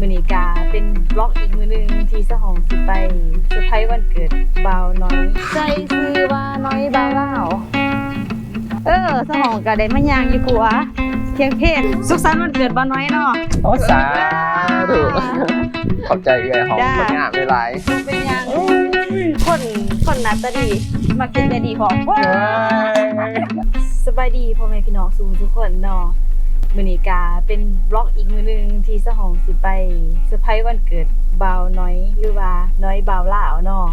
มือนีกาเป็นบล็อกอีกมือหนึงที่สะหองสิไปเซอร์ไพรส์วันเกิดบ่าวน้อย ใจซื้อว่าน้อยบ่าวเล่าวเออสะหองก็ได้มาย่างอยู่กัวเพียงเพศสุขสันต์วันเกิดบ่าวน้อยเนาะโอ้สาธุขอบใจเอื้อยหอมจ้าคนงามไม่ไรเป็นหยังคนคนหนัดตาดีมากินแต่ดีพอสบายดีพ่อแม่พี่น้องสู่ทุกคนเนาะ มือนีกาเป็นบล็อกอีกมือหนึงที่สะหองสิไปเซอร์ไพรส์วันเกิดบ่าวน้อยหรือว่าน้อยบ่าวลาวเนาะ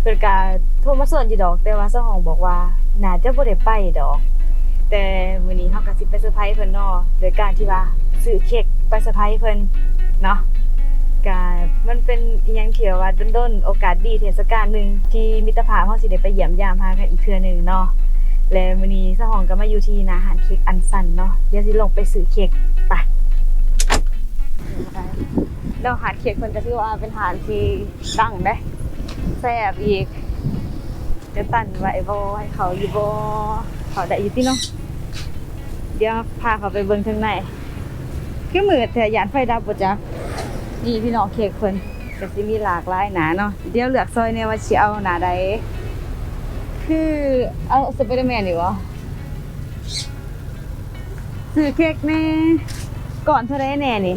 เพิ่นก็โทรมาส่วนอยู่ดอกแต่ว่าเจ้าของบอกว่าน่าจะบ่ได้ไปดอก แต่มื้อนี้เฮาก็สิไปเซอร์ไพรส์เพิ่นเนาะโดยการที่ว่าซื้อเค้กไปเซอร์ไพรส์เพิ่นเนาะก็มันเป็นอีหยังเที่ว่าด้นๆโอกาสดีเทศกาลหนึงที่มิตรภาพเฮาสิได้ไปเยี่ยมยามหากันอีกเทื่อหนึงเนาะ และมื้อนี้เจ้าของก็มาอยู่ที่ร้านอาหารเค้กอันซันเนาะเดี๋ยวสิลงไปซื้อเค้กไปแล้วอาหารเค้กเพิ่นก็ถือว่าเป็นอาหารที่ดังเด้แซ่บอีกจะตันไว้บ่ให้เขาอยู่บ่เขาได้อยู่ที่เนาะเดี๋ยวพาเขาไปเบิ่งข้างในคือมืดแต่ยานไฟดับบ่จ๊ะนี่พี่น้องเค้กเพิ่นก็สิมีหลากหลายหนาเนาะเดี๋ยวเลือกซอยเนี่ยว่าสิเอาหนาใด คือเอาสไปเดอร์แมนดีวะซื้อเค้กแน่ก่อนเท่าไรแน่นี่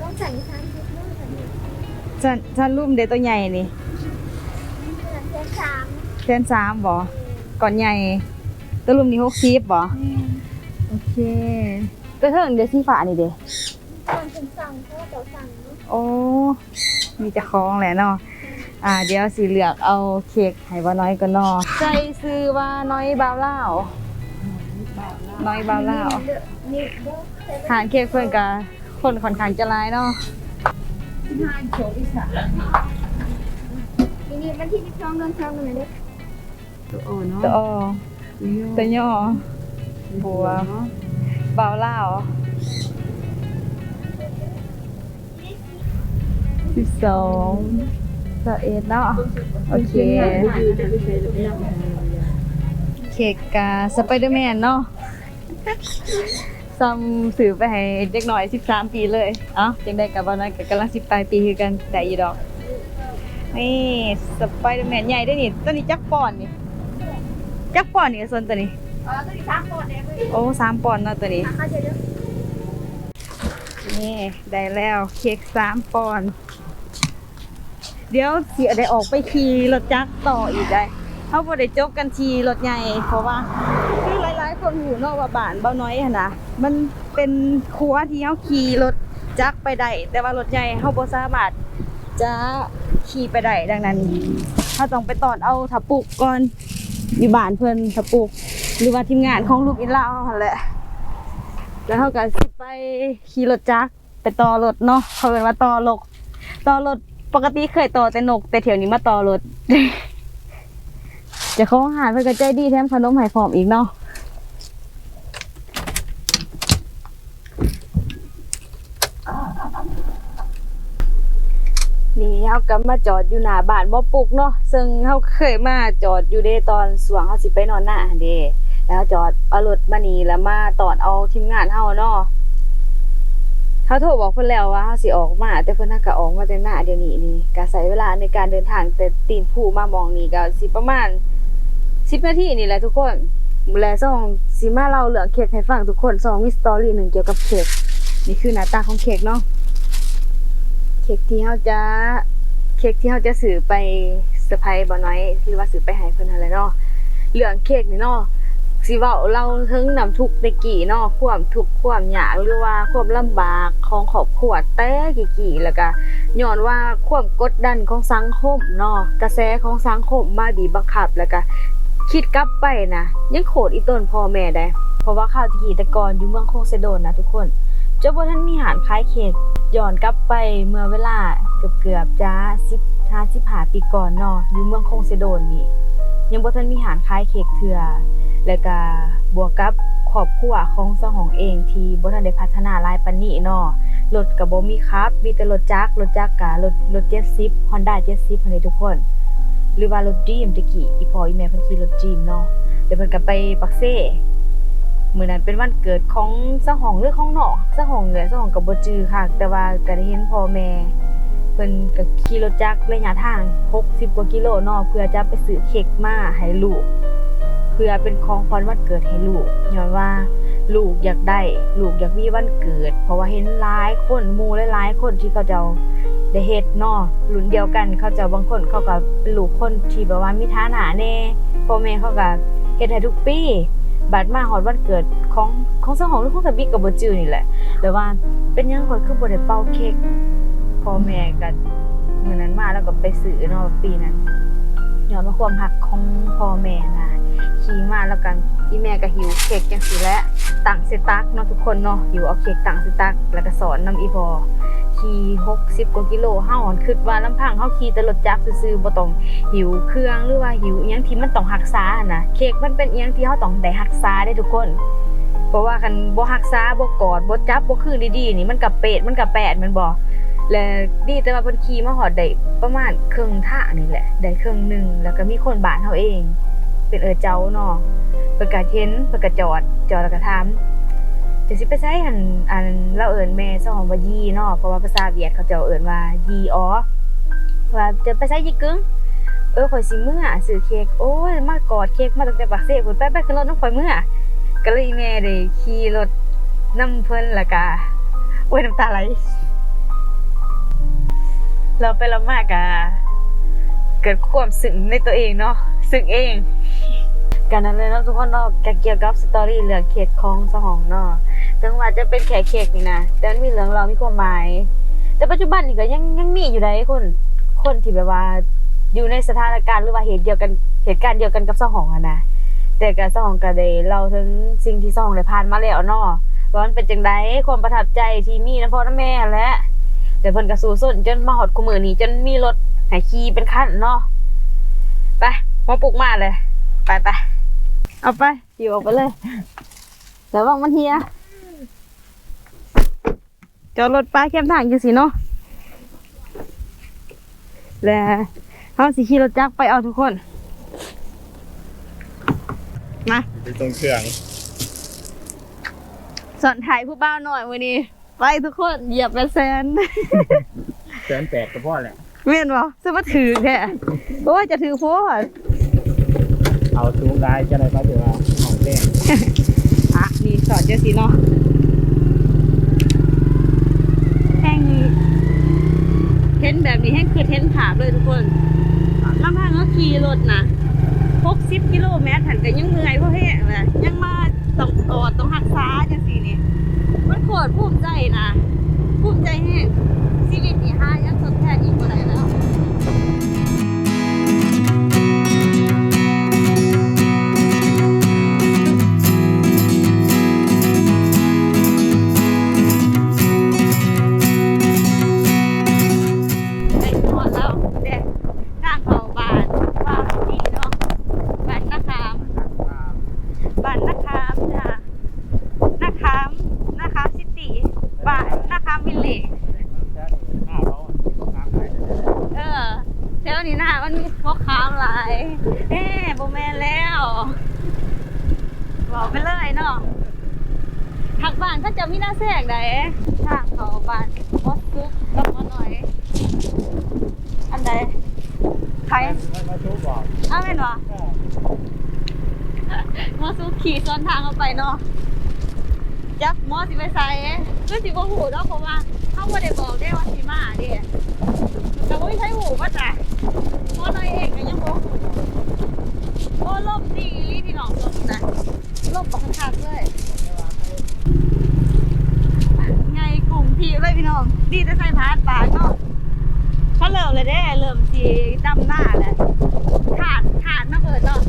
ต้องใส่สามสิบลูกค่ะนี่ฉันฉันรูมเดตัวใหญ่นี่เดือนเดือนสามเส้นสามบ่ก่อนใหญ่ตัวรุมนี่หกสิบบ่โอเคตัวเทิงเดี๋ยวสีฟ้านี่เด้ ก่อนถึงสั่งเพราะว่าเดี๋ยวสั่งเนอะโอ้ มีจะคล้องแหละเนาะ อ่าเดี๋ยวสีเหลือกเอาเค้กให้บ่น้อยก็นอใจซื้อว่าน้อยบ่าวลาวน้อยบ่าวลาวนี่เด้อเซเว่นหารเค้กเพิ่นก็คนค่อนข้างจะหลายเนาะนี่นี่วันที่สิบสองเดือนสามเดือนเด้อตัวอ้อตัวย่อบัวบ่าวลาวสิบสอง สเอ็ดเนาะโอเคเค้กกาสไปเดอร์แมนเนาะซัมสื่อไปให้เด็กหน่อย 13 ปีเลยเอ้าจังได้กับวันนั้นก็กำลัง10ปลายปีคือกันแต่อีดอก นี่สไปเดอร์แมนใหญ่ด้วยนี่ตัวนี้จักปอนด์นี่จักปอนด์นี่ส่วนตัวนี้อ๋อตัวที่สามก่อนเนี่ยเว้ยโอ้สามปอนด์เนาะตัวนี้ราคาเดี๋ยวเด้อนี่ ได้แล้วเค้กสามปอนด์ เดี๋ยวสิได้ออกไปขี่รถจักรต่ออีกได้เขาบ่ได้จบกันทีรถใหญ่เพราะว่าคือหลายๆคนหูนาะว่าบ้านเบาน้อยหั่นนะมันเป็นครัวที่เฮาขี่รถจักรไปได้แต่ว่ารถใหญ่เฮาบ่สามารถจะขี่ไปได้ดังนั้นเฮาต้องไปตอนเอาถับปุกก่อนอยู่บ้านเพิ่นถับปุก หรือว่าทีมงานของลูกอินลาวเฮาหั่นแหละแล้วเขาก็สิไปขี่รถจักรไปต่อรถเนาะเขาเป็นว่าต่อรถต่อรถ ปกติเคยต่อแต่นก แต่เที่ยวนี้มาต่อรถ จะเขาหารเพื่อก็ใจดีแถมขนมไห้ฟอมอีกเนาะนี่เขาก็มาจอดอยู่หน้าบ้านบ่ปลุกเนาะซึ่งเขาเคยมาจอดอยู่เด้ตอนสว่างเขาสิไปนอนหน้าเด้แล้วจอดเอารถมานี่แล้วมาตอนเอาทีมงานเฮาเนาะ เขาโทรบอกเพิ่นแล้วว่าเฮาสิออกมา แต่เพิ่นน่าก็ออกมาแต่หน้าเดี๋ยวนี้นี่ก็ใช้เวลาในการเดินทางแต่ตีนผู้มามองนี่ก็สิประมาณ10นาทีนี่แหละทุกคนและส่องสิมาเล่าเรื่องเค้กให้ฟังทุกคนสองมีสตอรี่หนึ่งเกี่ยวกับเค้กนี่คือหน้าตาของเค้กเนาะเค้กที่เฮาจะเค้กที่เฮาจะซื้อไปเซอร์ไพรส์บ่น้อยหรือว่าซื้อไปให้เพิ่นนั่นแหละเนาะเรื่องเค้กนี่เนาะ สิเว้าเราถึงนำทุกข์ตะกี้เนาะความทุกข์ความยากหรือว่าความลำบากของครอบครัวแต่กี่ๆแล้วก็ย้อนว่าความกดดันของสังคมเนาะกระแสของสังคมมาบีบบังคับแล้วก็คิดกลับไปนะยังโขดอีต้นพ่อแม่ได้ เพราะว่าข้าวที่กีแตะกอนอยู่เมืองโคเซโดนนะทุกคนเจ้าบ่ท่านมีหารคล้ายเค้กย้อนกลับไปเมื่อเวลาเกือบๆจ้า10 55ปีก่อนเนาะอยู่เมืองโคเซโดนนี่ยังบ่ทันมีหารคล้ายเค้กเทื่อ แล้วก็บวกกับครอบครัวของเจ้าของเองที่บ่ทันได้พัฒนาหลายปานนี้เนาะรถก็บ่มีครับ มีแต่รถจักรรถจักรก็รถรถ70 Honda 70พุ่นเด้ทุกคน หรือว่ารถ Dream ตะกี้อีพ่ออีแม่เพิ่นขี่รถ Dream เนาะแล้วเพิ่นก็ไปปักเซ่มื้อนั้นเป็นวันเกิดของสะหองหรือของนอกสะหองเลยสะหองก็บ่จื้อค่ะ แต่ว่าก็ได้เห็นพ่อแม่เพิ่นก็ขี่รถจักรระยะทาง 60 กว่ากิโลเนาะเพื่อจะไปซื้อเค้กมาให้ลูก พื่อเป็นของขวัญวันเกิดให้ลูกย้อนว่า ลูกอยากได้ ลูกอยากมีวันเกิด เพราะว่าเห็นหลายคนมูหลายๆคนที่เขาจ้าได้เฮ็ดนาะรุ่นเดียวกันเขาจ้าบางคนเขาก็เป็นลูกคนที่แบบว่ามีฐานะแน่พ่อแม่เขาก็เฮ็ดให้ทุกปีบัดมาฮอดวันเกิดของของสหองหรือของสบิกก็บ่จื้อนี่แหละ แต่ว่าเป็นยังข่อยคือบ่ได้เป่าเค้กพ่อแม่ก็มื้อนั้นมาแล้วก็ไปซื้อเนาะปีนั้นย้อนว่าความรักของพ่อแม่นะ ขี่มาแล้วกันอีแม่ก็หิวเค้กจังสิและตังเซตักเนาะทุกคนเนาะหิวเอาเค้กตังเซตักแล้วก็สอนนำอีพอขี่60กว่ากิโลเฮาหอนคิดว่าลำพังเฮาขี่แต่รถจักรซื่อๆบ่ต้องหิวเครื่องหรือว่าหิวอีหยังที่มันต้องรักษาอะนะเค้กมันเป็นอีหยังที่เฮาต้องได้รักษาได้ทุกคน เพราะว่าคันบ่รักษาบ่กอดบ่จับบ่คืนดีๆนี่มันก็เป็ดมันก็แปดมันบ่และดีแต่ว่าเพิ่นขี่มาฮอดได้ประมาณครึ่งท่านี่แหละได้ครึ่งหนึงแล้วก็มีคนบ้านเฮาเอง เป็นเออเจ้าเนาะเพิ่นก็เห็นเพิ่นก็จอดจอดแล้วก็ถามจะสิไปใช้หันอันเราเอิ้นแม่ซะหอมว่ายีเนาะเพราะว่าภาษาเวียดเขาเจ้าเอิ้นว่ายีอ๋อว่าจะไปใช้ยีกึ้งเออข่อยสิเมื่อซื้อเค้กโอ้ยมากอดเค้กมาตั้งแต่ปากเซ่พุ่นไปไปขึ้นรถน้ำข่อยเมื่อก็เลยแม่ได้ขี่รถนำเพิ่นล้วก็โอ้ยน้ำตาไหลเราไปเรามากอะเกิดความซึ้งในตัวเองเนาะซึ้งเอง กันนั้นเลยนะทุกคนเนาะก็เกี่ยวกับสตอรี่เรื่องเค้กของสหองเนาะถึงว่าจะเป็นแค่เค้กนี่นะแต่มันมีเรื่องเรามีความหมาย แต่ปัจจุบันนี่ก็ยังยังมีอยู่ได้คนคนที่แบบว่าอยู่ในสถานการณ์หรือว่าเหตุเดียวกันเหตุการณ์เดียวกันกับสหองอะนะแต่การสหองก็ได้เล่าถึงสิ่งที่สหองได้ผ่านมาแล้วเนาะว่ามันเป็นจังไดความประทับใจที่มีนะพ่อนะแม่และแต่เพิ่นก็สู้ส้นจนมาฮอดคุมือนี้จนมีรถให้ขี่เป็นคันเนาะไปมาปลุกมาเลย ไปไป เอาไปอยู่ออกไปเลยแต่ว่ามันเฮียจอดรถป้าเข้มทางอยู่สิเนาะแล้วเขาสิขี่รถจักรไปเอาทุกคน มาไปตรงเครื่องสอนถ่ายผู้บ้าวหน่อยวันนี้ ไปทุกคนเหยียบละแสนแสนแปดก็พอแหละเม่นบ่ซึ่งมาถือแท้โอ้ยจะถือโพด เอาสูงได้จะได้ก็ถือว่าของแจ้งอะนี่สอนเจ้าสิเนาะแห้งเห็นแบบนี้แห้งคือเห็นผาพเลยทุกคนลำพังก็ขี่รถนะ60กิโลเมตรถันก็ยังเหนื่อยเพราะแห้งเลยยังมาต้องกอดต้องหักษาจังซี่นี่มันโคตรภูมิใจนะภูมิใจแห้งชีวิตนี่หายังทดแทนอีกบ่ได้แล้วานถ้าจะมีหน้าแสกใดทางเขาบ้านมดซุกกับมดหน่อย อันใดใครมาชูบอกอ้าวเป็นวะมอสูขี่ซ้อนทางเข้าไปเนาะจักมอสิไปใส่ก็สิบ่หูเนาะเพราะว่าเขาบ่ได้บอกได้ว่าสิมาเด้แต่ว่าไม่ใช่หูว่าจ้ะมอน้อยเองก็ยังบ่หูโอ้ลมดีรีพี่น้องลมนะลมบักคักเลยไงกลุ่ม ทีเลยพี่น้อง ดีแต่ใส่พาดปาเนาะเขาเริ่มเลยได้เริ่มสีดำหน้าแล้วขาดขาดมาเปิดเนาะ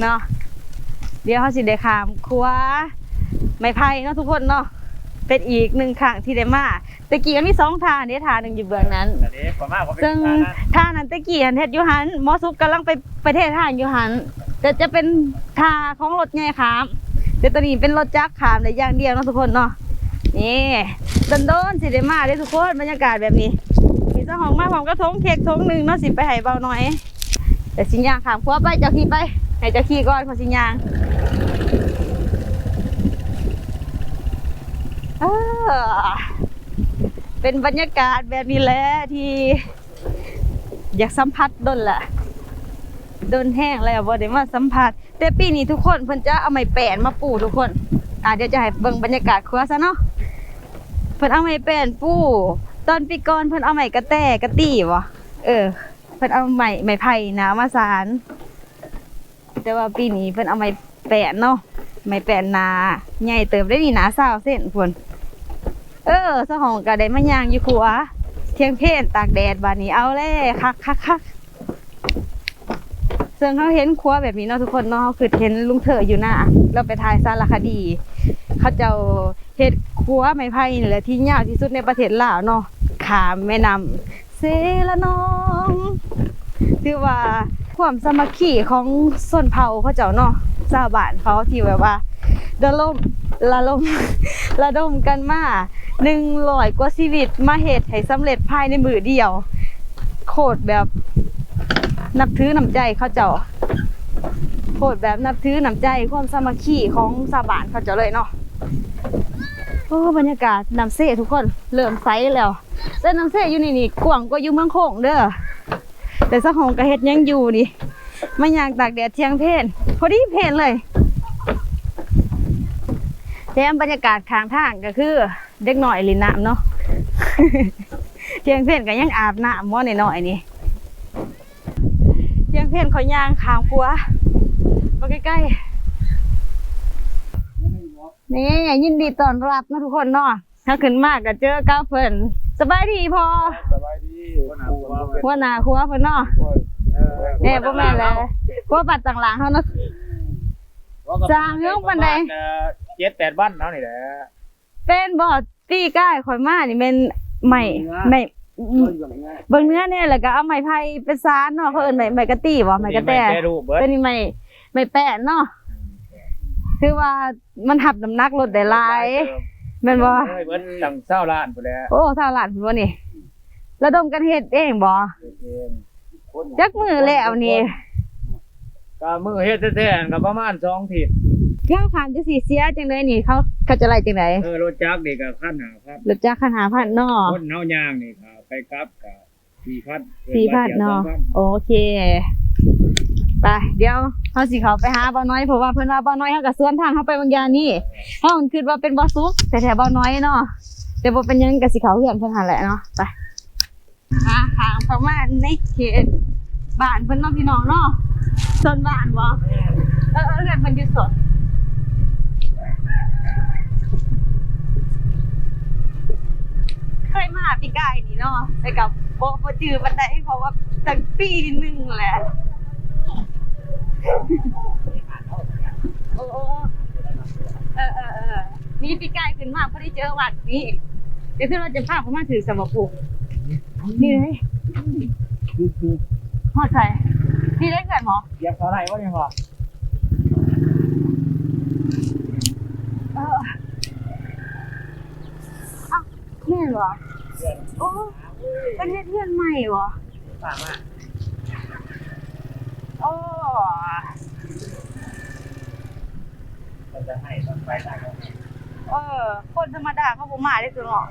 เนาะเดี๋ยวเฮาสิได้ขามคว้าไม้ไผ่เนาะทุกคนเนาะเป็นอีกหนึ่งครั้งที่ได้มาตะกี้ก็มีสองทางเด้ทางหนึงอยู่เบื้องนั้นอันนี้ผมว่าผมเป็นซึ่งทางนั้นท่านั้นตะกี้หันเฮ็ดอยู่หันหมอซุกกำลังไปประเทศท่านอยู่หันแต่จะเป็นท่าของรถไงครับแต่ตอนนี้เป็นรถจักรขามได้อย่างเดียวเนาะทุกคนเนาะนี่ดันโดนๆสิได้มาได้ทุกคนบรรยากาศแบบนี้มีเจ้าของมาพร้อมกระทงเค้กทงหนึ่งเนาะสิไปให้เบาหน่อย แต่สิญญางขามขัวไปเจ้าขี่ไป ให้เจ้าขี่ก่อนขอสิญญางเออเป็นบรรยากาศแบบนี้แหละที่ อยากสัมผัสดนละดนแห้งแล้วบ่ได้มาสัมผัส แต่ปีนี้ทุกคนเพิ่นจะเอาไม้แป้นมาปูทุกคน อ่าเดี๋ยวจะให้เบิ่งบรรยากาศครัวซะเนาะเพิ่นเอาไม้แป้นปูตอนปีก่อนเพิ่นเอาไม้กระแตกระตี้บ่เออ เพิ่นเอาไม้ไม้ไผ่นะมาสาน แต่ว่าปีนี้เพิ่นเอาไม้แป้นเนาะไม้แป้นาใหญ่เติบได้นี่หนา20เส้นพุ่นเออสหองก็ได้มาย่างอยู่ครัวเที่ยงเพนตากแดดบานนี้เอาเลยคักคักคักซึ่งเขาเห็นครัวแบบนี้เนาะทุกคนเนาะเขาคือเห็นลุงเถออยู่หน้าเราไปถ่ายสารคดี เขาเจ้าเฮ็ดครัวไม้ไผ่นี่แหละที่ยาวที่สุดในประเทศลาวเนาะขามแม่น้ำเซละนอง ถือว่า ความสมัคคีของส่วนเผ่าเขาเจ้าเนาะชาวบ้านเขาที่แบบว่าระลมระลมระดมกันมาหนึ่งร้อยกว่าชีวิตมาเหตุให้สำเร็จภายในมือเดียว โคตรแบบนับถือน้ำใจเขาเจ้าโคตรแบบนับถือน้ำใจความสมัคคีของชาวบ้านเขาเจ้าเลยเนาะโอ้บรรยากาศน้ำเสทุกคนเริ่มใสแล้วแต่น้ำเสอยู่นี่นี่กว้างกว่าอยู่เมืองโขงเด้อ แต่สะหองกระเฮ็ดยังอยู่นี่มายางตากแดดเที่ยงเพนพอดีเพนเลยแถมบรรยากาศข้างทางก็คือ เด็กหน่อยลินน้ำเนาะเที่ยงเพ่นก็ยังอาบน้ำม้อหน่อยนี่เที่ยงเพ่นเขาย่างขางครัวมาใกล้ๆนี่ยินดีต้อนรับนะทุกคนเนาะถ้าขึ้นมากก็เจอกับเพิ่นสบายดีพอสบายดี หัวหน้าครัวเพิ่นเนาะแน่บ่แม่นแล้วครัวปัดต่างหลังเฮาเนาะสร้างเรื่องปานใดเจ็ดแปดบ้านเนาะนี่แหละเป็นบ่ตีก้ายข่อยมานี่แม่นใหม่ใหม่เบิ่งเนื้อเนี่ยแล้วก็เอาไม้ไผ่ไปซานเนาะเขาเอิ้นไม้ไม้กะตี้บ่ไม้กะแตแม่รูปเบิร์ดตัวนี้ไม้ไม้แป้นเนาะคือว่ามันหับน้ำหนักรถได้หลายแม่นบ่เบิร์ดดังเศร้าล้านไปแล้วโอ้ชาวหลานพุ่นบ่นี่ ระดมกันเฮ็ดเองบ่จักมือแล้วนี่ก็มือเฮ็ดแท้ๆก็ประมาณสองทิศเที่ยวขามจะสิเสียจังได๋นี่เขาเขาจะไล่จังได๋เออรถจักรนี่ก็ขั้นหาครับรถจักรคันหาพันเนาะคนเฮาย่างนี่ก็ไปกลับก็สี่พันสี่พันเนาะโอเคไปเดี๋ยวเฮาสิเข้าไปหาบ่น้อยเพราะว่าเพิ่นว่าบ่น้อยเฮาก็สวนทางเฮาไปบางอย่างนี่เฮาคิดว่าเป็นบ่ซุกแต่แถวบ่น้อยเนาะแต่บ่เป็นหยังก็สิเข้าเฮือนเพิ่นหั่นแหละเนาะไป หาทางประมาณในเขตบ้านเพิ่นเนาะพี่น้องเนาะสวนบ้านบ่เออเออเฮือนเพิ่นอยู่สวนเคยมาปีกายนี่เนาะแต่กับบ่บ่จื้อปานใดเพราะว่าตั้งปีหนึ่งแหละโอ้เออเออเออนี่นี่กายขึ้นมาเพอดีเจอวัดนี่เดี๋ยวขึ้นมาจะพาเขามาถือสมบุก นี่เลยหอดใส่นี่เล็กใส่หมอเยียบเท่าไหร่วะเนี่ยพ่อเอออ้าวแม่นเหรอโอ้เป็นเฮ็ดเพื่อนใหม่เหรอฝากมาโอ้จะให้ต้องไปได้ก็เออ คนธรรมดาเขาบ่มาได้ตัวเนาะ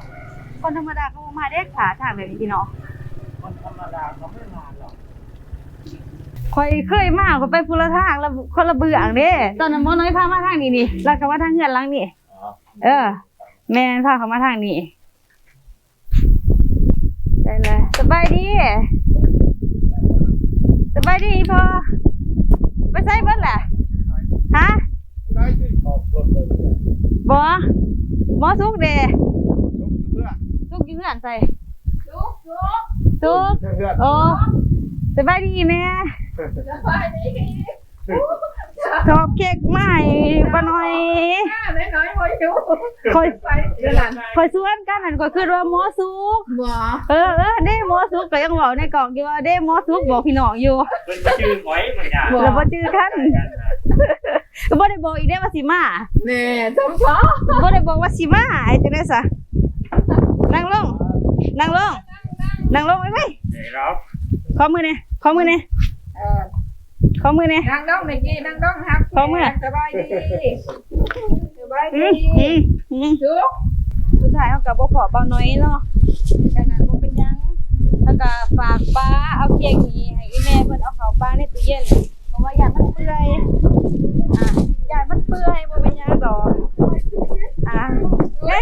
คนธรรมดาเขาบ่มาได้ขาทางแบบนี้พี่เนาะคนธรรมดาเขาไม่มาหรอกคอยเคยมาก็ไปพุละทางแล้วคนละเบื้องเด้ตอนนั้นหมอน้อยพามาทางนี้นี่แล้วก็มาทางเฮือนหลังนี่อ๋อเออ แม่นพาเขามาทางนี้ได้เลยสบายดีสบายดีพอไปใส่เบิดแหละฮะ ได้สิออกรถเลยเนี่ย บอหมอสุกเด ยกเพื่อ สุกอยืน ใส่ลุกลุกสุกเพื่อนโอ้สบายดีแม่สบายดีชอบเค้กใหม่ป้าน้อยข้าแม่น้อยพออยู่คอยไปเดี๋ยวหลานคอยสวนกันนั่นก็คือว่าหมอสุกบ่เออเออเด้หมอสุกก็ยังบอกในกล่องอยู่ว่าเด้หมอสุกบอกพี่น้องอยู่เป็นชื่อหอยเหมือนกันแล้วบ่จื้อกันก็บ่ได้บอกอีกได้ว่าสิมาแม่สมพอบ่ได้บอกว่าสิมาไอ้จังได๋ซะนั่งลง นั่งลง นั่งลงไว้ไหมเดี๋ยวรับขอมือนี่ขอมือนี่เออขอมือนี่นั่งดองเมื่อกี้นั่งดองครับพร้อมไหมสบายดีสบายอืดีมอืมอืมลุกสุดท้ายเฮาก็บ่พอเบาน้อยเนาะจากนั้นบ่เป็นหยังเฮาก็ฝากป้าเอาเพียงนี้ให้อีแม่เพิ่นเอาเข้าป้าในตู้เย็นเพราะว่าอยากมันเปื่อยอะอยากมันเปื่อยบ่เป็นหยังดอกอะเฮ้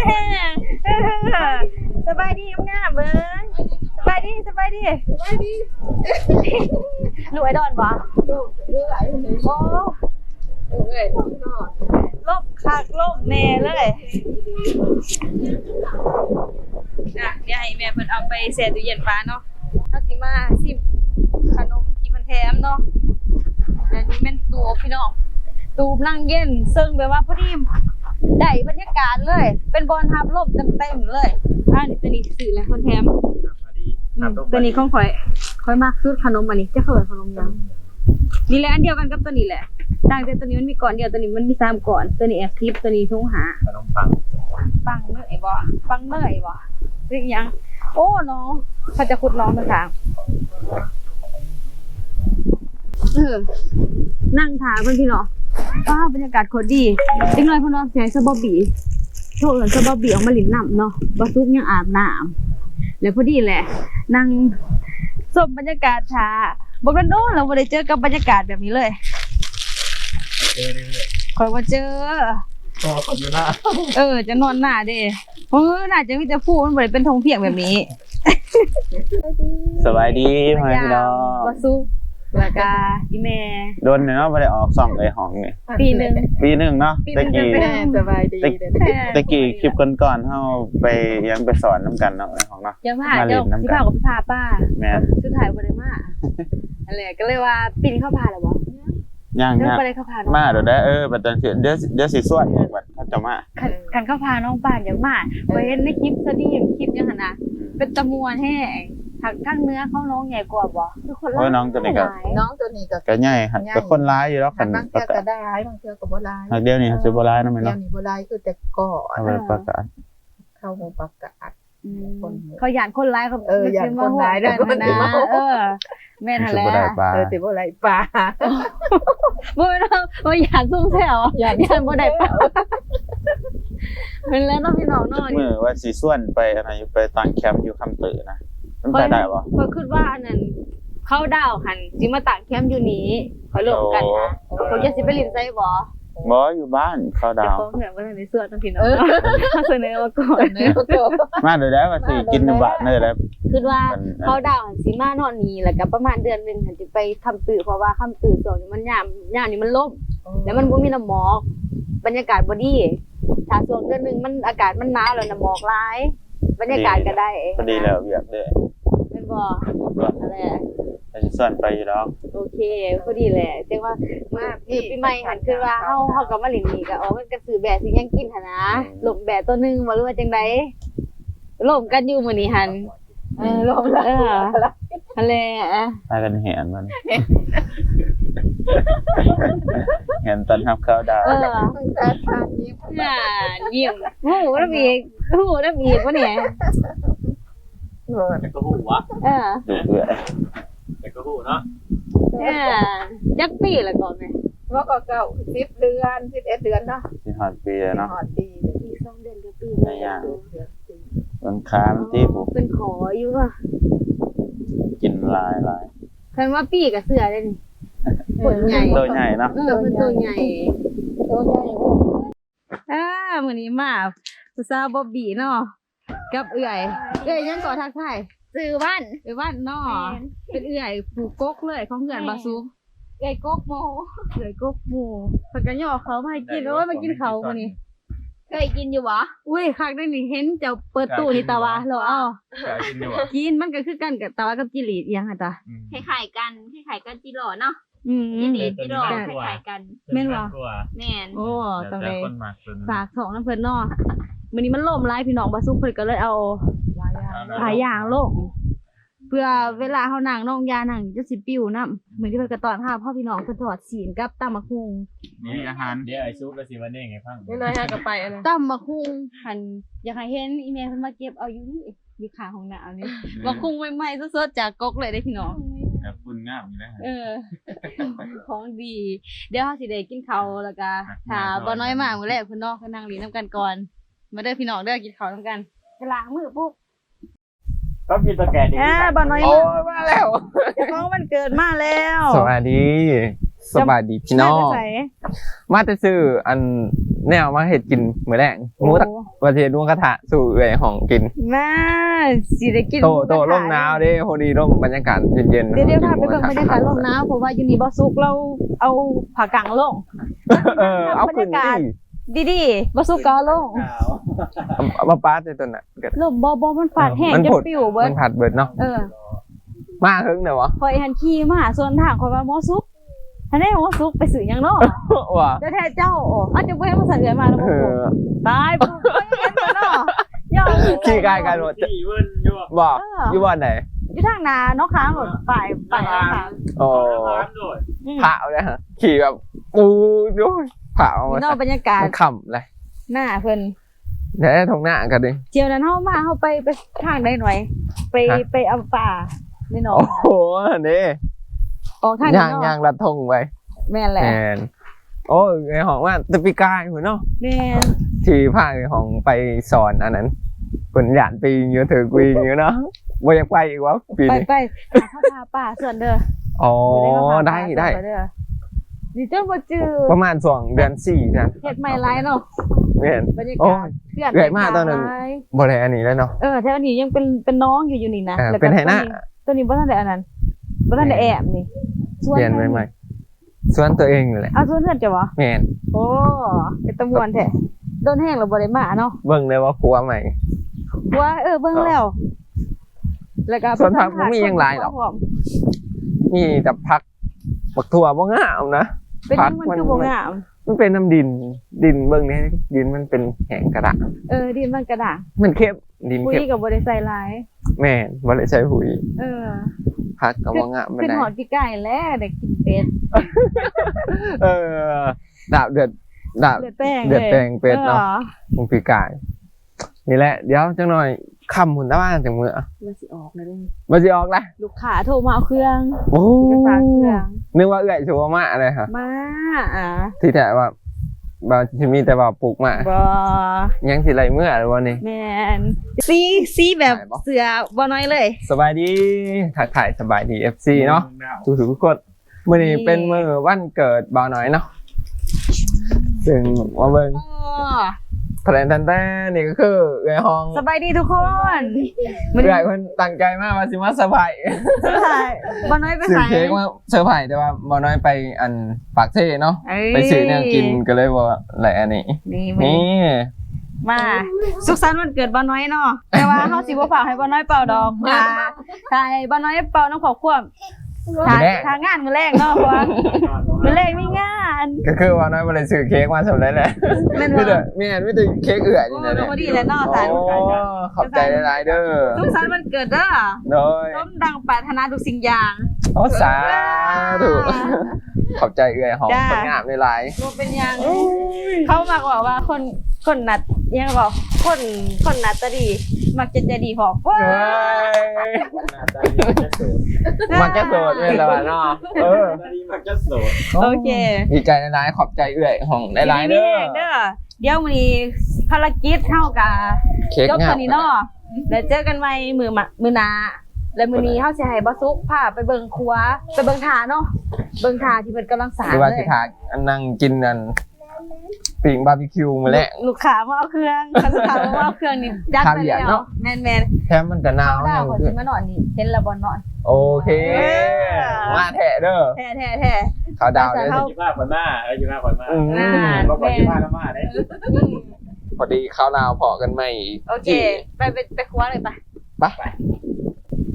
สบายดีงามๆเบิ่งสบายดีสบายดีสบายดีลูกไอ้ดอนบ่ลุกลุกไหลอยู่นี่โอ้เอ้ยท้องนอนลบคักลบแน่เลยอะเดี๋ยวให้แม่เพิ่นเอาไปแช่ตู้เย็นฟ้าเนาะเฮาสิมาซิมขนมที่เพิ่นแถมเนาะอันนี้แม่นตูบพี่น้องตูบนั่งเย็นซึ่งแบบว่าพอดี ได้บรรยากาศเลย เป็นบอลทับลมเต็มๆเลยอ่านี่ตัวนี้ซื้อแล้วเพิ่นแถมมาดีอืมตัวนี้ของข่อยข่อยมากสุดขนมอันนี้จะเขินขนมยังนี่แหละอันเดียวกันกับตัวนี้แหละต่างแต่ตัวนี้มันมีก่อนเดียวตัวนี้มันมีสามก่อน ตัวนี้แอบคลิปตัวนี้ทุ่งหาขนมปังปังเนยบ่ปังเนยบ่หรือยัง โอ้น้องเขาจะขุดน้องมาทางเออนั่งถาเพิ่นพี่เนาะ ว้าวบรรยากาศโคตรดีเด็กน้อยเพิ่นว่าเสียงซะบ่บีโทรเอิ้นซะบ่บีออกมาเลินน้ำเนาะบ่ซุกยังอาบน้ำแล้วพอดีแหละนั่งชมบรรยากาศท่าบ่กันโดนเราบ่ได้เจอกับบรรยากาศแบบนี้เลยเจอเรื่อยค่อยบ่เจอ ๆตัวคนอยู่หน้าเออ จะนอนหน้าเด้เออน่าจะมีแต่ผู้มันบ่ได้เป็นทงเพียงแบบนี้สบายดีพ่อแม่พี่น้องบ่ซุก แล้วก็อีแม่โดนเนาะบ่ได้ออกส่องเลยห้องนี่ปีหนึงปีหนึงเนาะปีหนึ่ตะงกี้จะเป็นแม่สบายดีเด้อตะกี้คลิปก่อนๆเฮาไปยังไปสอนน้ำกันเนาะในห้องเนาะ ยังมามาเล่เจ้านน้ำกันสิพากับพี่พาป้าแม่นสุดท้ายบ่ได้มาอันแหละก็เลยว่าปีนี้เข้าพาแล้วบ่ย่างเดี๋ยวย่างบ่ได้เข้าพาน้องมาเดี๋ยวได้เออบัดตอนเสียเดี๋ยวเดี๋ยวสิสวดอีกบัดเขาจะมาคันคันเข้าพาน้องป่านอย่างมาบ่เห็นในคลิปสตรีมคลิปจังหั่นน่ะเป็นตะมวนแห้ง ทักทั้งเนื้อเขาน้องใหญ่กว่าบ่คือคนละโอ้ยน้องตัวนี้ก็หลายน้องตัวนี้ก็ก็ใหญ่หันก็คนร้ายอยู่แล้วหักันนบางประเทื่อกาก็ศได้ร้ายบางเทื่อก็บ่ร้ายหักเดียวนี่สิบ่ร้ายเนาะแม่เดี๋ยวเนาะนี้บ่ร้ายคือแต่ก่อนเอาไปประกาศเข้าหูประกาศ อืมคนเขาหยานคนร้ายเขาเออหยานคนร้ายได้เด้อนะนะเออ แม่นหั่นสิแหละบ่ได้ปลาเออสิบ่ร้ายปลาบ่แม่นว่าบ่หยานซุ่มแซวหยานหยานบ่ได้ปะเป็นแล้วเนาะพี่น้องเนาะมื้อว่าสิส่วนไปอะไรอยู่ไปตั้งแคมป์อยู่คำตือนะ มันไปได้บ่ข้อยคิดว่าอันนั้นเข้าดาวหันสิมาตากแคมป์อยู่นี้เขาลงกันนะโอ้เขาจะสิไปลินไซบ่บ่อยู่บ้านเขาแต่ดาวเขาเหมือนว่าในเสื้อต้องพี่น้องเขาเสนอมาก่อนเนื้อตัวมาเดี๋ยวได้ว่าสิกินบะเนยแล้วคิดว่ามันเขาดาวหันสิมานอนนี้แล้วก็ประมาณเดือนหนึงหันสิไปทำตื่อเพราะว่าคำตื่อส่วนนี้มันยามยามนี้มันล่มแล้วมันบ่มีน้ำหมอกบรรยากาศบ่ดีถ้าช่วงเดือนหนึงมันอากาศมันหนาวแล้วน้ำหมอกหลายบรรยากาศก็ได้พอดีแล้วเวียกเด้อแม่น บ่ก็อะไรจะส่วนไปอยู่แล้วโอเคพอดีแหละจังว่ามาคือปีใหม่หันคือว่าเฮาเฮากับมาหลินนี่ก็ออกกันกระสือแบะสิยังกินหั่นนะหลบแบะตัวหนึงบ่รู้ว่าจังไดหลบกันอยู่มื้อนี้หันเออลมละเออหั่นแหละ พากันเห็นมันเห็นตอนทำข้าวดาวเออตั้งแต่ทานยิ้มน่าเยี่ยมหูน้ำอีกหูน้ำอีกวะเนี่ยเงิน แต่ก็หูวะเออดูเอื่อยแต่ก็หูเนาะเนี่ยจักปีละก่อนไหมว่าก็เก้าสิบเดือนสิบเอ็ดเดือนเนาะที่หอดปีแล้วเนาะหอดปีเลยปีสองเดือนกับปีในย่างเดือนเดือนปีมันค้ามันตีผมเป็นขออยู่อะกินหลายหลายคันว่าปีกับเสือเลยนี่ผลใหญ่ตัวใหญ่เนาะเออเป็นตัวใหญ่ตัวใหญ่อ่ามื้อนี้มาผู้สาวบอบบี้เนาะ กับเอื่อย เอื่อยยังก่อทักทายซื้อบ้าน เอื่อยว่านเนาะเป็นเอื่อยผูกกกเลยของเอื่อยบาซุกไก่กกโมเอื่อยกกหมูเพิ่นก็ย่อเขามาให้กินโอ้ยมากินเขามื้อนี้ เคยกินอยู่บ่อุ้ยคักได้นี่เห็นเจ้าเปิดตู้นี่ตาวะเราเอากายกินอยู่อะกินมันก็คือกันกับตาวะกับจิหลีดอีหยังอะตาคล้ายๆกันคล้ายๆกันจิโร่เนาะอืมจิหลีจิโร่คล้ายๆกัน แม่นบ่แม่นโอ้ต้องแต่เลยคนหมักเป็นฝากของน้ำเพิ่นเนาะ มื้อนี้มันล่มหลายพี่น้องบ่ซุกเพิ่นก็เลยเอาหลายอย่างลงเพื่อเวลาเฮานั่งน้องยานั่งจะสิปิ้วนํเหมือนที่เพิ่นก็ตอนหาพ่อพี่น้องเพิ่นทอดศีลกับตำบักหุ่งนี่อาหารเดี๋ยวไอ้ซุปแล้วสิวันนี้ไงพังนี่เลยฮะก็ไปอันนั้นตำบักหุ่งหั่นอยากให้เห็นอีเมลเพิ่นมาเก็บเอาอยู่นี่อยู่ข้างห้องน้ำนี่บักหุ่งใหม่ๆสดๆจากกกเลยเด้พี่น้องแบบคุณงามอยู่นะเออ ของดี เดี๋ยวเราสิได้กินข้าวแล้วก็ถ้าบ่น้อยมากมื้อแรกเพิ่นเนาะก็นั่งเลินน้ำกันก่อน มาเด้อพี่น้องเด้อกินข้าวน้ำกันไปล้างมือปุ๊บก็กินตะแกรงดีอ่าบ่น้อยโอ้มากยมาแล้วเจ้าของมันเกิดมาแล้วสวัสดีสวัสดีพี่น้องมาแต่ไสมาแต่ซื้ออันแนวมาเห็ดกินมื้อแรกหมูตะโอ้ประเทศนุ่งกระทะสู่เอื่อยของกินมาสิได้กินโตหมูกระโตทะร่มหนาวเด้พอดีร่มบรรยากาศเย็นๆเดี๋ยวเดี๋ยวพาไปกิเบิ่งหบรรยากาศลมหนาวเพราะว่าอยู่นี่บ่สุกเราเอาผ้ากางลงเออเอาขึ้นบรรยากาศ ดิดีๆบ่สุกก็เอาลงเอามาป้าในตัวน่ะก็ลมบ่บ่มันฟาดแห้งมันจนผดปิวเบิมัดนผัดเบิดเนาะเออมาหึงเด้อวะคอยหันขี่มาส่วนทางคอยว่าหมอซุกทันได้หมอซุกไปสื่อหยังเนาะว่ะเดี๋ยวแท้เจ้าอาจจะบ่ให้มาสั่นเกินมาแล้วเอบ่อตายปุ๊บบ่เห็นตัวเนาะย่อขี้กายกันหมดสี่เวิร์นอยู่อะบอกเอออยู่บ้านไหนอยู่ทางนาเนาะค้างรถฝ่ายฝ่ายทางโอ้ร้านด้วยอืมผาเลยฮะขี่แบบปูด้วย ผาเอานี่มาเนาะบรรยากาศขำเลยหน้าเพิ่นเดี๋ยวให้ทงหน้ากันดิเจียวนั้นเฮามาเฮาไปไปทางใดหน่อย ไปฮะไปเอาป่าในหนองโอ้โหนี่ออกทางย่างนี้ย่างเนาะรัดทงไว้แม่นแหละแมนโอ้ยในห้องว่าแตะปีกายหัวเนาะแม่นที่ภาคในห้องไปสอนอันนั้นผลหยานปีเยอะเถอะกุยเยอะเนาะว่ายังไปอีกวะปีไปนี้ไปหาข้าวพาป่าส่วนเด้ออ๋ออได้ได้ เด้อดิเจ้าบ่จื้อประมาณสองเดือนสี่นะเฮ็ดใหม่หลายเนาะแม่นบรรยาโอ้กาศย เพื่อนเหนื่อยมากตอนนั้น หลายบริอันนี้แล้วเนาะ เออแถวนี้ยังเป็นเป็นน้องอยู่อยู่นี่นะเออแล้วก็เป็นไหหน้าตัวนี้บ่ทันได้อันนั้นบ่ทันได้แอบนี่ส่วนเปลี่ยนไปใหม่ส่วนตัวเองนี่แหละเอาส่วนเพื่อนจะวะแม่นโอ้เป็นตำรวจแท้โดนแห้งแล้วบ่ได้มาเนาะ เบิ่งเลยว่าครัวใหม่ ว่าเออเบิ่งแล้ว แล้วก็ส่วนผักบ่มีหยังหลายหรอกนี่แต่พัก บักถั่วบ่งามนะเป็นหยังมันผักมันคือบ่งาม มันเป็นน้ำดิน ดินเบิ่งนี่ดินมันเป็นแห้งกระดาษเออดินมันกระด่างมันเข้มดินปุ๋ยเข้มก็บ่ได้ใส่หลายแม่นบ่ได้ใช้ปุ๋ยเออพักก็บ่งามปานขึ้นใดหอดพี่ไก่แล้วได้กินเป็ดเออดาบเดือดดาบเลือดแป้งเลือดแป้งเป็ดเนาะออ มึงปีกาย นี่แหละเดี๋ยวจังหน่อยคำหุ่นตะว่างจังมืออะมันสิออกเลยเด้อมาสิออกละลูกค้าโทรมาเอาเครื่องโอ้ไปฝากเครื่องนึกว่าเอื้อยชัวมาอะไรฮะมาอ่าที่แท้ว่าบาที่มีแต่ว่าปลูกมาบ่ยังสิไรเมื่อหรือวันนี้แมนสีสีแบบถ่ายบ่เสือบ่น้อยเลย สบายดีถ่ายถ่ายสบายดี FC เนาะทุกทุกๆคนมื่อนี้นี่เป็นมือวันเกิดบ่าวน้อยเนาะซึ่งมาเบิ่งอ๋อ แถลงทันแต่นี่ก็คือเอื้อยห้องสบายดีทุกคนเอื้อยคนตั้งใจมากว่าสิมาเซอร์ไพรส์ใช่บ่น้อยไปซื้อใส่เค้กมาเซอร์ไพรส์แต่ว่าบ่าวน้อยไปอันปากเท่เนาะเอ้ยไปซื้อแนวกินก็เลยว่าอะไรอันนี้นี่มื้อนี่นี้มาสุขสันต์วันเกิดบ่น้อยเนาะแต่ว่าเฮาสิบ่ฝากให้บ่น้อยเป่าดอกมาถ่ายบ่น้อยเป่าน้ำขอบควม ถ่ายทางงานมือแรกเนาะเพราะว่ามือแรกมีงานก็คือว่าน้อยบ่ได้ซื้อเค้กมาสำเร็จแล้วแม่นมีบ่แต่มีแต่มีแต่เค้กเอื่อยนี่โอ้นะโหเนี่ยดีแล้วเนาะสายโอ้ขอบใจหลายๆเด้อทุกสันวันเกิดเด้อโดยต้มดังปรารถนาทุกสิ่งอย่างโอ้สาธุขอบใจเอื่อยหอมจ้าคนงามหลายบ่เป็นหยังเขามักบอกว่าคนคนนัดยังบอกคนคนนัดตะดี มักจะใจดีพอๆเฮ้ยหน้าตาดีมักจะโสดมันก็โสดเลยละวะเนาะเออหน้าตาดีมักจะโสดโอเคดีใจหลายๆขอบใจเอื่อยหองหลายๆเด้อเด้อเดี๋ยวมื้อนี้ภารกิจเท่ากับเค้กจบงาตอมนนี้เนาะแล้วเจอกันใหม่มือมามือหนาแล้วมื้อนี้เฮาสิให้บ่ซุกพาไปเบิ่งครัวไปเบิ่งทาเนาะเบิ่งทาที่เพิ่นกำลังสร้างหรือว่าเลสิยทาอันนั่งกินนั่น ปิ่งบาร์บีคิวมาแล้ว ลูกค้ามาเอาเครื่องคันลูกค้ามาเอาเครื่องนี่จัดไปข้าวเหนียวแล้วเนาะแม่นแถมมันก็หนาวๆดายัวงขอคืสิอมานอนนี่เห็นและบ่นอน โอเค เออ มาแทะเด้อแท้ๆแท้เขาดาวเลยเขายี่ห้าคนมาเออยี่ห้าคนมาอืมอ่าเราบอกยี่ห้าแล้วมาได้ๆอืมพอดีเขาดาวพอกันใหม่โอเค ไปไปไปครัวเลยไปไป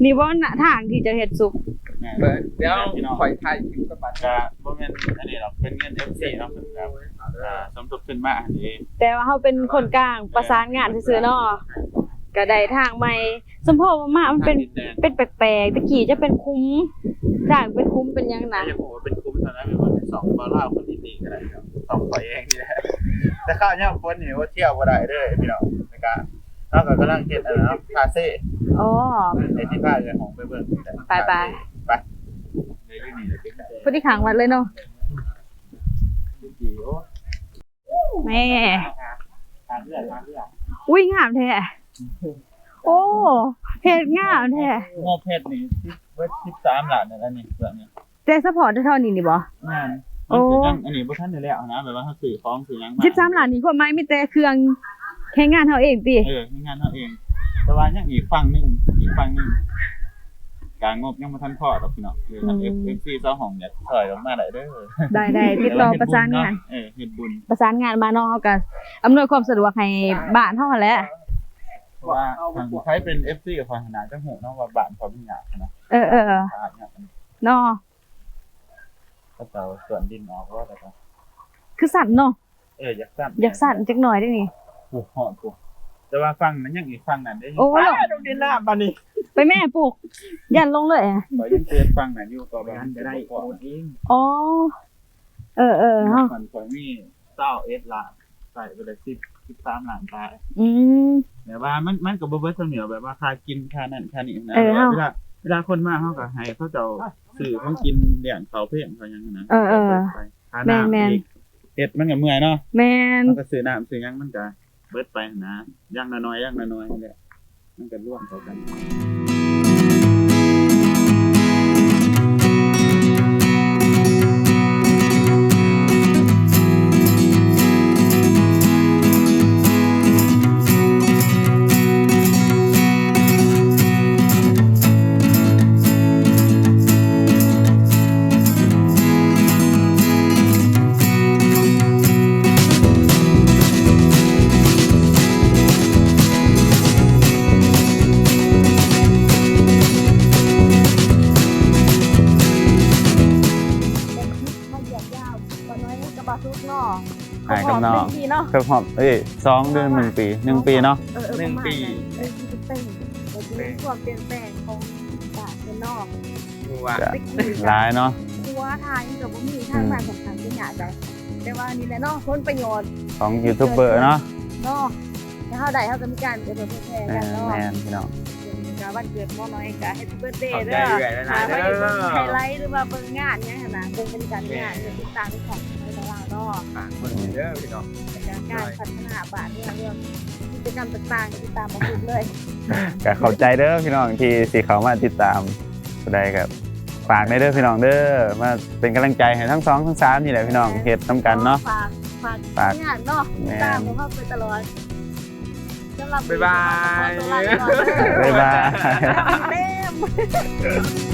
นี่ว่าหน้าทางที่จะเฮ็ดสุก เบิร์ดเดี๋ยวคอยถ่ายคลิปกันบัดก็บ่แม่นอันนี้หรอกเป็นเงิน FC เนาะเป็นแบบอ่าสมทบขึ้นมาอันนี้แต่ว่าเขาเป็นคนกลางประสานงานซื่อๆเนาะก็ได้ทางใหม่สมพอว่ามามันเป็นดินแดงเป็นแปลกๆตะกี้จะเป็นคุ้มทางเป็นคุ้มเป็นหยังแต่นะยังบอกว่าเป็นคุ้มเท่านั้นเป็นวันที่สองบาร่าคนที่ดีก็ได้ครับสองข่อยเองนี่แหละแต่ข้าวเนี่ยคนนี่ว่าเที่ยวบ่ได้เด้อพี่น้องนะครับนอกจากกำลังเฮ็ดอันนั้นเนาะคาเซ่อ๋อในที่บ้านเลยของไปเบิ่งนี่แหละไปไป ไปเดี๋ยวอยู่นี่เดี๋ยวไปพอดีขังวัดเลยเนาะดีโอ้แม่ทางเลือดทางเลือดอุ้ยงามแท้โอ้เพจงามแท้งบเพชรนี่เบิด13ล้านนั่นอันนี้เรื่องนี้แต่ซัพพอร์ตเท่านี้นี่บ่งานโอ้มันจะยังอันนี้บ่ทันได้แล้วนะแบบว่าเฮาซื้อของซื้อหยังมา13ล้านนี่ความหมายมีแต่เครื่องแค่งานเฮาเองติเออมีงานเฮาเอง แต่ว่ายังอีกฝั่งหนึงอีกฝั่งหนึง การงบยังบ่ทันพอดอกพี่น้องคือทาง FC เจ้าของอยากถอยออกมาได้เด้อได้ได้ติดต่อประสานงาน เออเฮ็ดบุญประสานงานมาเนาะเฮาก็อำนวยความสะดวกให้บ้านเฮาหั่นแหละเพราะว่าทางใช้เป็น FC กับฝั่งนาจังหูเนาะว่าบ้านเขาเป็นหยังนะเออเออสะอาดเนี่ยมันเนาะก็จะเอาส่วนดินออกว่าแต่ก็คือสั่นเนาะเอออยากสั่นอยากสั่นจักหน่อยได้นี่กูหอดกู แต่ว่าฝั่งนั้นยังอีกฝั่งนั้นได้โอ้ยตรงดินน้ำปานนี้ไปแม่ปลูกยันลงเลยอะขอยังเตือนฝั่งนั้นอยู่ก็บ้านจะได้โอดเองอ๋อ เออเออเฮามันข่อยมีเจ้าเอสล้านใส่ไปเลย10 13ล้านตายอืม แต่ว่ามันมันก็บ่เบิดเสมอแบบว่าค่ากินค่านั่นค่านี่นะเออเฮา เวลาเวลาคนมาเฮาก็ให้เขาเจ้าซื้อของกินเลี้ยงเขาเพ่งเขาหยังนะเออเออไปค่าแม่นน้ำแม่นอีกเฮ็ดมันก็เมื่อยเนาะแมน มันก็ซื้อน้ำซื้อหยังมันก็ เบิดไปนะย่างน้อยๆย่างน้อยๆนี่แหละมันก็ร่วมเข้ากัน องเป็นปีเนาะเพิ่มหอบเอ้ยสองเดือนหนึ่งปีหนึ่งปีเนาะ เออเออหนึ่งประมาณปีเออที่เป็นเราจะมีความเปลี่ยนแปลงของบ้านเป็นนอกหัวจะตะกี้ร้ายเนาะ ครัวทางกับบ่มีทางบ้านของทางที่หยาใจแต่ว่านี่แหละเนาะผลประโยชน์ของยูทูบเบอร์เนาะเนาะถ้าเฮาได้เฮาก็มีการเดี๋ยวเพิ่นแชร์แมกันนเนาะแมนพี่น้องกาวันเกิดพ่อน้อยกาให้เบิร์ดเดขอบย์ใจเด้อเอื่อยหลายๆมาเด้ไว้เบิ่งอไฮไลท์หรือว่าเบิ่งงานเนี่ยหั่นน่ะเบิ่งบรรยากาศงานเรื่องติดตามในของ ในตลาดเนาะฝากคนอื่นเด้อพี่น้องในการพัฒนาบ้านเรื่องเรื่องกิจกรรมต่างๆติดตามมาคุยเลยก็ขอบใจเด้อพี่น้องที่สิเขามาติดตามได้ครับฝากในเด้อพี่น้องเด้อมาเป็นกำลังใจให้ทั้งสองทั้งสามนี่แหละพี่น้องเฮ็ดนํกันเนาะฝากฝากฝากงานเนาะติดตามของเขาไปตลอดสำหรับบ๊ายบายตัวลาไปก่อนเด้อบ๊ายบายเต็ม